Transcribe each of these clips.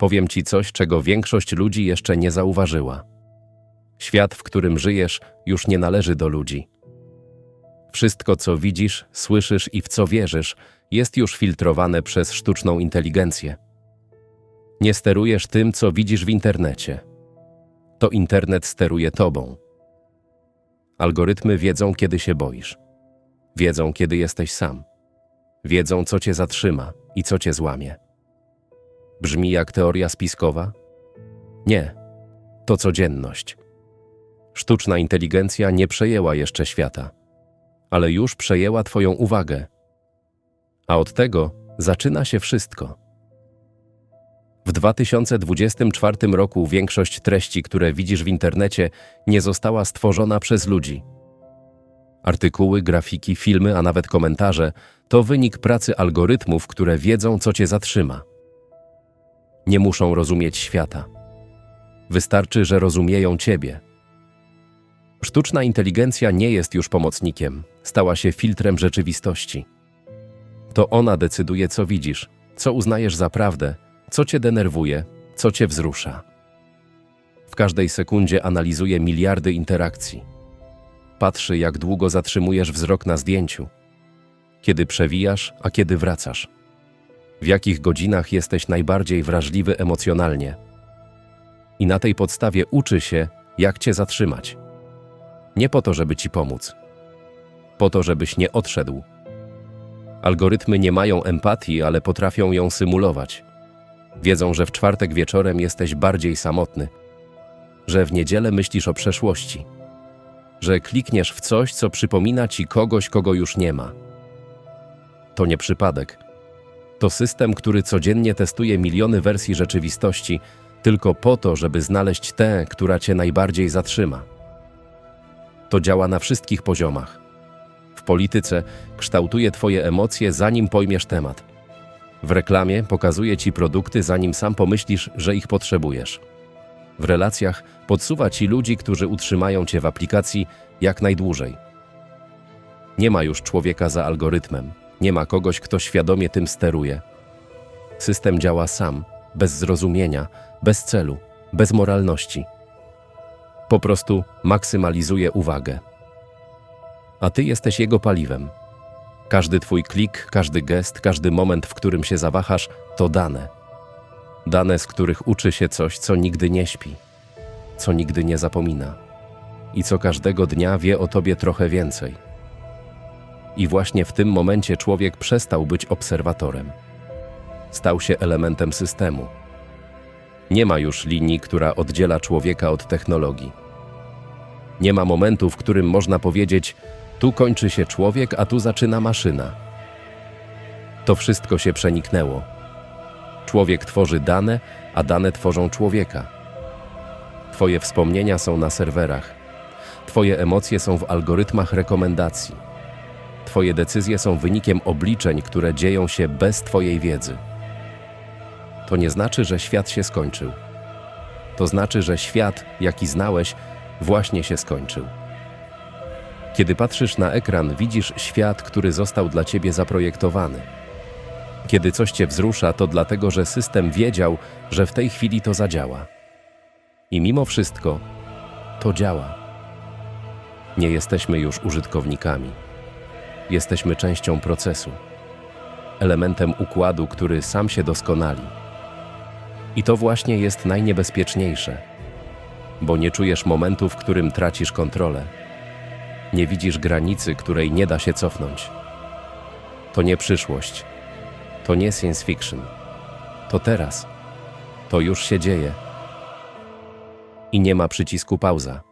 powiem ci coś, czego większość ludzi jeszcze nie zauważyła. Świat, w którym żyjesz, już nie należy do ludzi. Wszystko, co widzisz, słyszysz i w co wierzysz, jest już filtrowane przez sztuczną inteligencję. Nie sterujesz tym, co widzisz w internecie. To internet steruje tobą. Algorytmy wiedzą, kiedy się boisz. Wiedzą, kiedy jesteś sam. Wiedzą, co cię zatrzyma i co cię złamie. Brzmi jak teoria spiskowa? Nie, to codzienność. Sztuczna inteligencja nie przejęła jeszcze świata, ale już przejęła Twoją uwagę. A od tego zaczyna się wszystko. W 2024 roku większość treści, które widzisz w internecie, nie została stworzona przez ludzi. Artykuły, grafiki, filmy, a nawet komentarze to wynik pracy algorytmów, które wiedzą, co cię zatrzyma. Nie muszą rozumieć świata. Wystarczy, że rozumieją ciebie. Sztuczna inteligencja nie jest już pomocnikiem, stała się filtrem rzeczywistości. To ona decyduje, co widzisz, co uznajesz za prawdę, co cię denerwuje, co cię wzrusza. W każdej sekundzie analizuje miliardy interakcji. Patrzy, jak długo zatrzymujesz wzrok na zdjęciu, kiedy przewijasz, a kiedy wracasz. W jakich godzinach jesteś najbardziej wrażliwy emocjonalnie. I na tej podstawie uczy się, jak cię zatrzymać. Nie po to, żeby ci pomóc, po to, żebyś nie odszedł. Algorytmy nie mają empatii, ale potrafią ją symulować. Wiedzą, że w czwartek wieczorem jesteś bardziej samotny, że w niedzielę myślisz o przeszłości, że klikniesz w coś, co przypomina ci kogoś, kogo już nie ma. To nie przypadek. To system, który codziennie testuje miliony wersji rzeczywistości, tylko po to, żeby znaleźć tę, która cię najbardziej zatrzyma. To działa na wszystkich poziomach. W polityce kształtuje Twoje emocje, zanim pojmiesz temat. W reklamie pokazuje Ci produkty, zanim sam pomyślisz, że ich potrzebujesz. W relacjach podsuwa Ci ludzi, którzy utrzymają Cię w aplikacji jak najdłużej. Nie ma już człowieka za algorytmem, nie ma kogoś, kto świadomie tym steruje. System działa sam, bez zrozumienia, bez celu, bez moralności. Po prostu maksymalizuje uwagę. A Ty jesteś jego paliwem. Każdy Twój klik, każdy gest, każdy moment, w którym się zawahasz, to dane. Dane, z których uczy się coś, co nigdy nie śpi, co nigdy nie zapomina i co każdego dnia wie o Tobie trochę więcej. I właśnie w tym momencie człowiek przestał być obserwatorem. Stał się elementem systemu. Nie ma już linii, która oddziela człowieka od technologii. Nie ma momentu, w którym można powiedzieć: tu kończy się człowiek, a tu zaczyna maszyna. To wszystko się przeniknęło. Człowiek tworzy dane, a dane tworzą człowieka. Twoje wspomnienia są na serwerach. Twoje emocje są w algorytmach rekomendacji. Twoje decyzje są wynikiem obliczeń, które dzieją się bez Twojej wiedzy. To nie znaczy, że świat się skończył. To znaczy, że świat, jaki znałeś, właśnie się skończył. Kiedy patrzysz na ekran, widzisz świat, który został dla ciebie zaprojektowany. Kiedy coś cię wzrusza, to dlatego, że system wiedział, że w tej chwili to zadziała. I mimo wszystko to działa. Nie jesteśmy już użytkownikami. Jesteśmy częścią procesu, elementem układu, który sam się doskonali. I to właśnie jest najniebezpieczniejsze, bo nie czujesz momentu, w którym tracisz kontrolę. Nie widzisz granicy, której nie da się cofnąć. To nie przyszłość. To nie science fiction. To teraz. To już się dzieje. I nie ma przycisku pauza.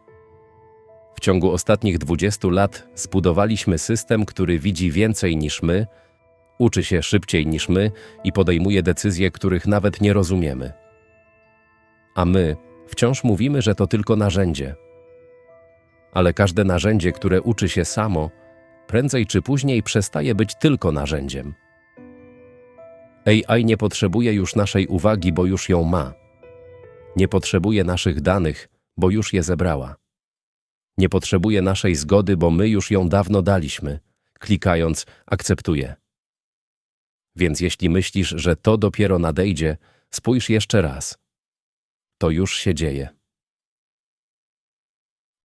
W ciągu ostatnich 20 lat zbudowaliśmy system, który widzi więcej niż my, uczy się szybciej niż my i podejmuje decyzje, których nawet nie rozumiemy. A my wciąż mówimy, że to tylko narzędzie. Ale każde narzędzie, które uczy się samo, prędzej czy później przestaje być tylko narzędziem. AI nie potrzebuje już naszej uwagi, bo już ją ma. Nie potrzebuje naszych danych, bo już je zebrała. Nie potrzebuje naszej zgody, bo my już ją dawno daliśmy, klikając akceptuję. Więc jeśli myślisz, że to dopiero nadejdzie, Spójrz jeszcze raz. To już się dzieje.